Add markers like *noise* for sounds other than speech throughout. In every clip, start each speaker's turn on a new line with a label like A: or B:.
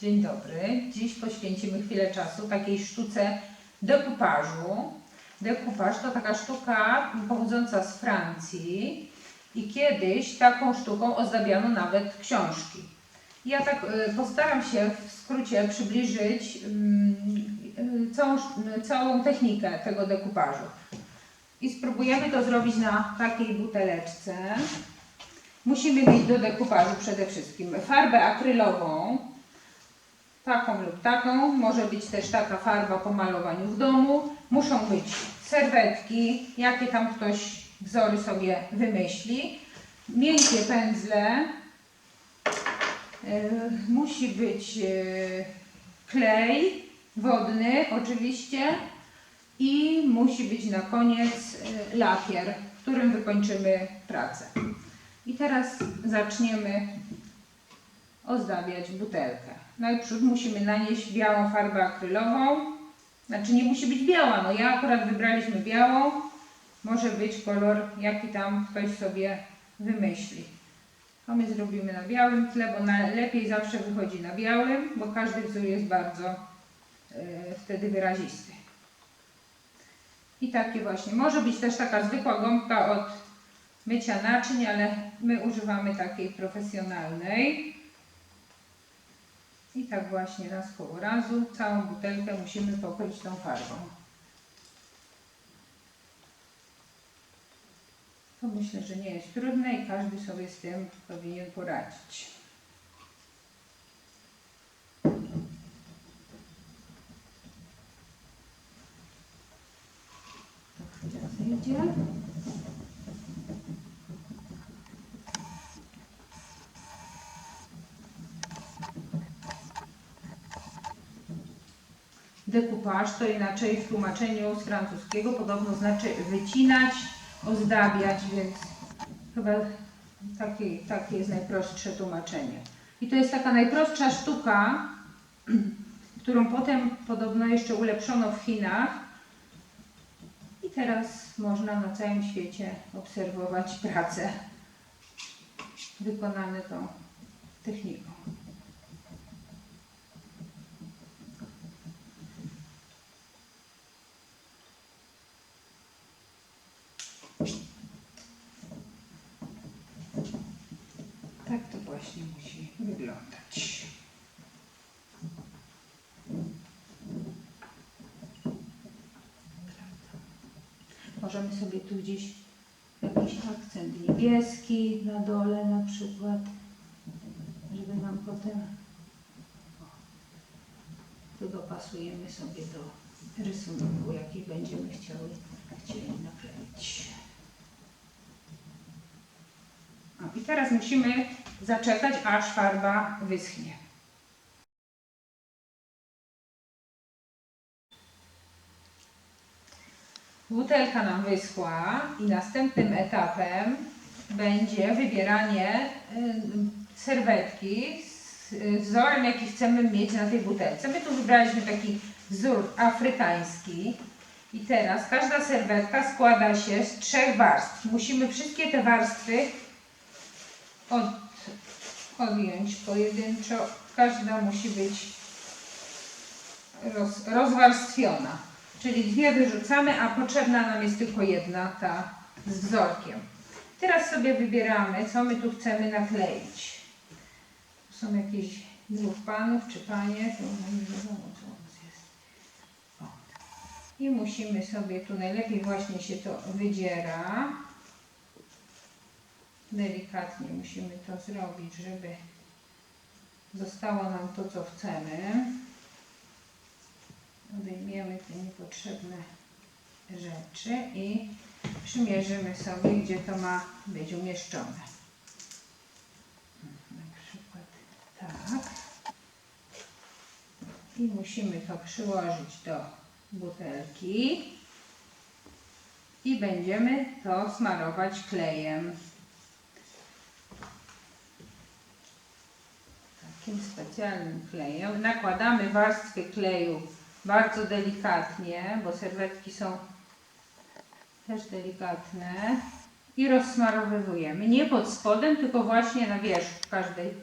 A: Dzień dobry. Dziś poświęcimy chwilę czasu takiej sztuce dekupażu. Dekupaż to taka sztuka pochodząca z Francji i kiedyś taką sztuką ozdabiano nawet książki. Ja tak y, postaram się w skrócie przybliżyć mm, całą, całą technikę tego dekupażu. I spróbujemy to zrobić na takiej buteleczce. Musimy mieć do dekupażu przede wszystkim farbę akrylową, taką lub taką. Może być też taka farba po malowaniu w domu. Muszą być serwetki, jakie tam ktoś wzory sobie wymyśli. Miękkie pędzle. Yy, Musi być yy, klej wodny oczywiście i musi być na koniec yy, lakier, którym wykończymy pracę. I teraz zaczniemy ozdabiać butelkę. Najpierw musimy nanieść białą farbę akrylową. Znaczy nie musi być biała, no ja akurat wybraliśmy białą. Może być kolor, jaki tam ktoś sobie wymyśli. To my zrobimy na białym tle, bo najlepiej zawsze wychodzi na białym, bo każdy wzór jest bardzo e, wtedy wyrazisty. I takie właśnie. Może być też taka zwykła gąbka od mycia naczyń, ale my używamy takiej profesjonalnej. I tak właśnie raz koło razu całą butelkę musimy pokryć tą farbą. To myślę, że nie jest trudne i każdy sobie z tym powinien poradzić. Tak, teraz idzie. Dekupaż to inaczej w tłumaczeniu z francuskiego podobno znaczy wycinać, ozdabiać, więc chyba takie, takie jest najprostsze tłumaczenie. I to jest taka najprostsza sztuka, *clears throat* którą potem podobno jeszcze ulepszono w Chinach. I teraz można na całym świecie obserwować prace wykonane tą techniką. Tak to właśnie musi wyglądać. Możemy sobie tu gdzieś jakiś akcent niebieski na dole na przykład, żeby nam potem tu dopasujemy sobie do rysunku, jaki będziemy chciały, chcieli nakleić. I teraz musimy zaczekać, aż farba wyschnie. Butelka nam wyschła i następnym etapem będzie wybieranie y, serwetki z y, wzorem, jaki chcemy mieć na tej butelce. My tu wybraliśmy taki wzór afrykański. I teraz każda serwetka składa się z trzech warstw. Musimy wszystkie te warstwy od, odjąć pojedynczo. Każda musi być roz, rozwarstwiona. Czyli dwie wyrzucamy, a potrzebna nam jest tylko jedna, ta z wzorkiem. Teraz sobie wybieramy, co my tu chcemy nakleić. Są jakieś dwóch panów czy panie, to nie wiadomo co jest. O. I musimy sobie tu najlepiej właśnie się to wydziera. Delikatnie musimy to zrobić, żeby zostało nam to, co chcemy. Odejmiemy te niepotrzebne rzeczy i przymierzymy sobie, gdzie to ma być umieszczone. Na przykład tak. I musimy to przyłożyć do butelki i będziemy to smarować klejem. Takim specjalnym klejem. Nakładamy warstwy kleju bardzo delikatnie, bo serwetki są też delikatne i rozsmarowywujemy. Nie pod spodem, tylko właśnie na wierzch każdej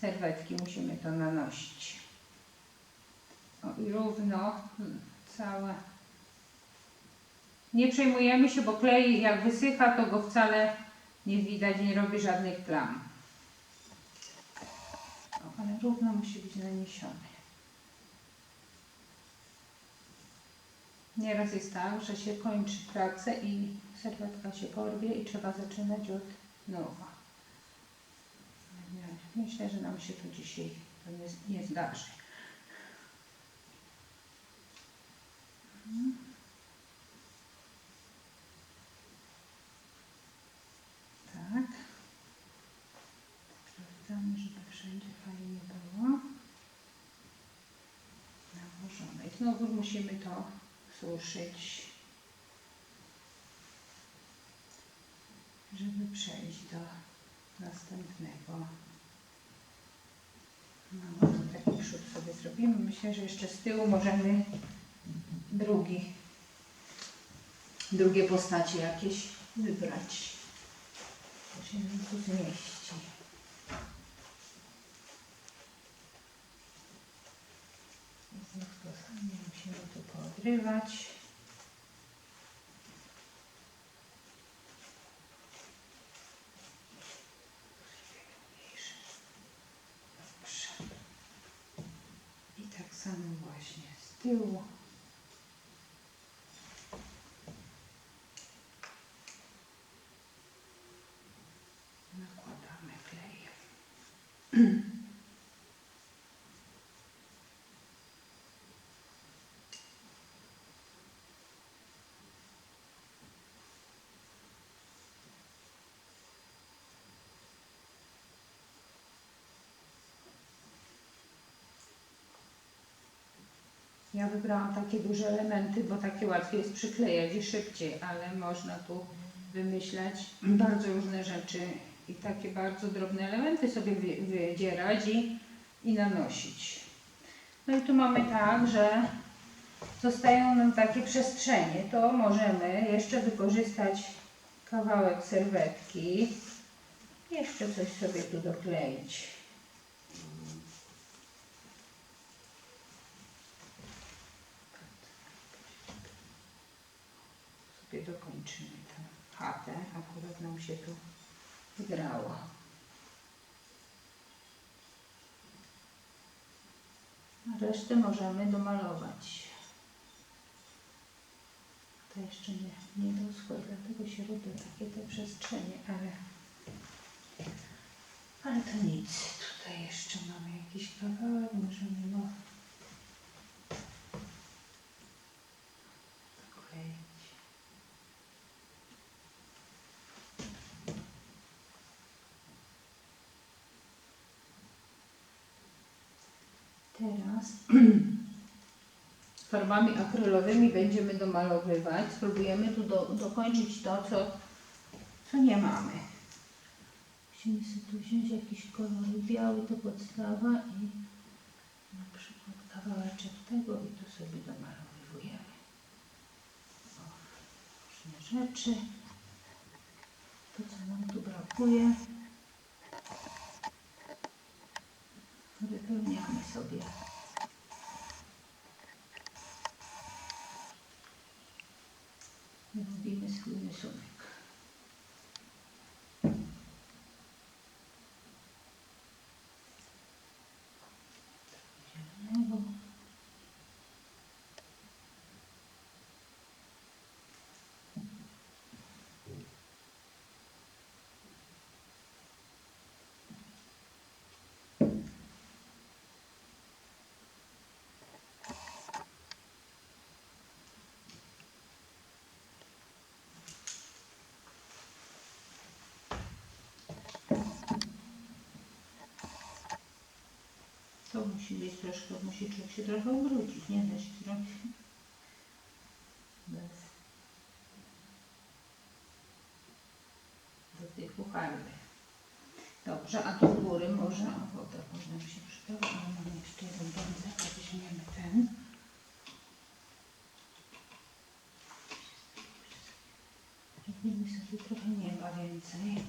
A: serwetki musimy to nanosić. O, i równo hmm, całe. Nie przejmujemy się, bo klej jak wysycha, to go wcale nie widać, nie robi żadnych plam. Ale równo musi być naniesiony. Nieraz jest tak, że się kończy pracę i serwetka się porwie i trzeba zaczynać od nowa. Myślę, że nam się to dzisiaj nie zdarzy. Znowu musimy to suszyć, żeby przejść do następnego. No, taki przód sobie zrobimy. Myślę, że jeszcze z tyłu możemy drugi, drugie postacie jakieś wybrać. To tu zmieści. I znów to samo musimy Dobrze. I tak samo właśnie z tyłu. Nakładamy klej. Ja wybrałam takie duże elementy, bo takie łatwiej jest przyklejać i szybciej, ale można tu wymyślać bardzo różne rzeczy i takie bardzo drobne elementy sobie wy- wydzierać i, i nanosić. No i tu mamy tak, że zostają nam takie przestrzenie. To możemy jeszcze wykorzystać kawałek serwetki. Jeszcze coś sobie tu dokleić. Dokończymy tę chatę. Akurat nam się tu wygrało. Resztę możemy domalować. To jeszcze nie, nie doschło, dlatego się robią takie te przestrzenie, ale, ale to nic. Tutaj jeszcze mamy jakiś kawałek, możemy go dokleić. Teraz *clears throat* farbami akrylowymi będziemy domalowywać. Spróbujemy tu do, dokończyć to, co, co nie mamy. Musimy sobie tu wziąć jakiś kolor biały, to podstawa i na przykład kawałeczek tego i tu sobie domalowujemy. O, różne rzeczy. To, co nam tu brakuje. Wypełniamy sobie. Robimy swój rysunek. To musi być troszkę, musi człowiek się trochę ubrudzić, nie da się zrobić bez dotyku farby. Dobrze, a tu góry można, woda można by się przydała, ale mamy jeszcze jeden pędzel, weźmiemy ten. Robimy sobie trochę nieba więcej.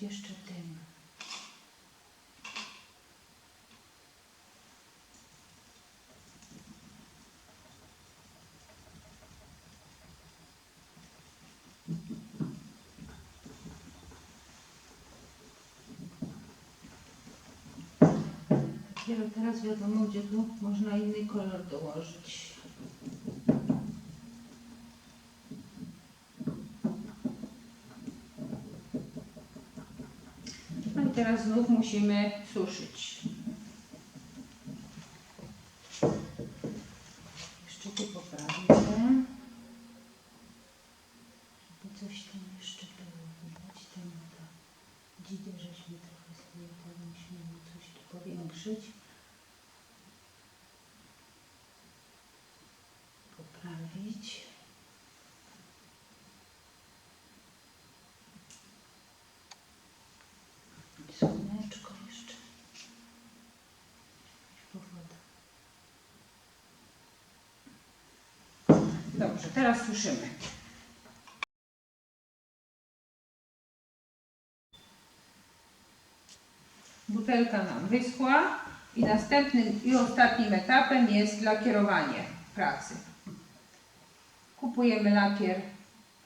A: być jeszcze tym. Dopiero teraz wiadomo, gdzie tu można inny kolor dołożyć. Teraz znów musimy suszyć. Jeszcze tu poprawię. Żeby coś tam jeszcze było. Widać tam ta dzidę, żeśmy trochę sobie to musimy coś tu powiększyć. Poprawić. I Słoneczko jeszcze. Powoda. Dobrze, teraz suszymy. Butelka nam wyschła i następnym i ostatnim etapem jest lakierowanie pracy. Kupujemy lakier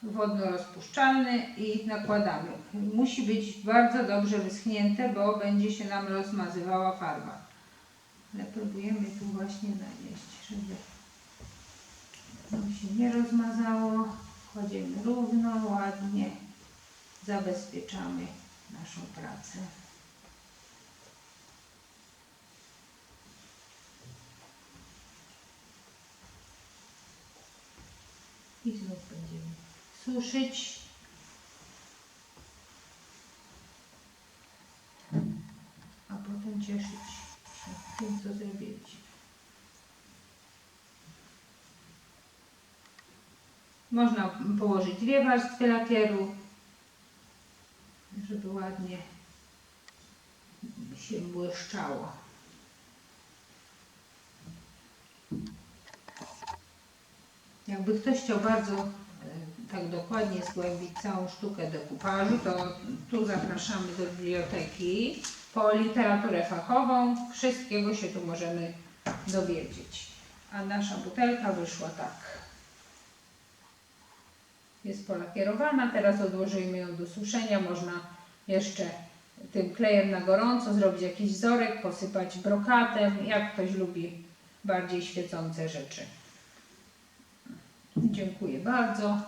A: wodno-rozpuszczalny i nakładamy. Musi być bardzo dobrze wyschnięte, bo będzie się nam rozmazywała farba. Ale próbujemy tu właśnie nanieść, żeby nam się nie rozmazało. Kładziemy równo, ładnie, zabezpieczamy naszą pracę. I znów będziemy suszyć. A potem cieszyć się tym, co zrobiliśmy. Można położyć dwie warstwy lakieru, żeby ładnie się błyszczało. Jakby ktoś chciał bardzo e, tak dokładnie zgłębić całą sztukę dekupażu, to tu zapraszamy do biblioteki po literaturę fachową. Wszystkiego się tu możemy dowiedzieć. A nasza butelka wyszła tak. Jest polakierowana, teraz odłożymy ją do suszenia. Można jeszcze tym klejem na gorąco zrobić jakiś wzorek, posypać brokatem, jak ktoś lubi bardziej świecące rzeczy. Dziękuję bardzo.